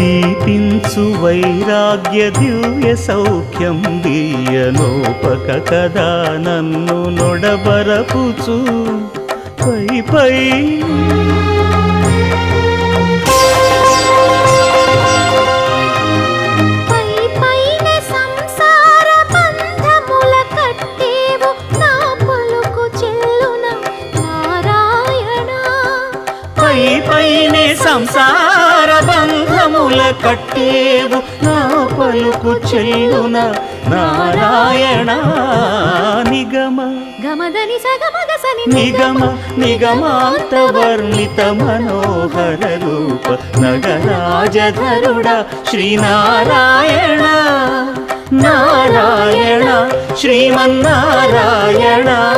ఇచ్చు వైరాగ్య దివ్య సౌఖ్యం దియనోపక కదా నన్ను నొడబరపుచు. పై పై. సంసార బంధముల కట్టేవు నా పలుకు చెల్లున నారాయణ నిగమ. గమదని సగమగసని నిగమ నిగమాంత వర్ణిత మనోహర రూప నగరాజధరుడ శ్రీనారాయణ. నారాయణ. శ్రీమన్నారాయణ. నారాయణ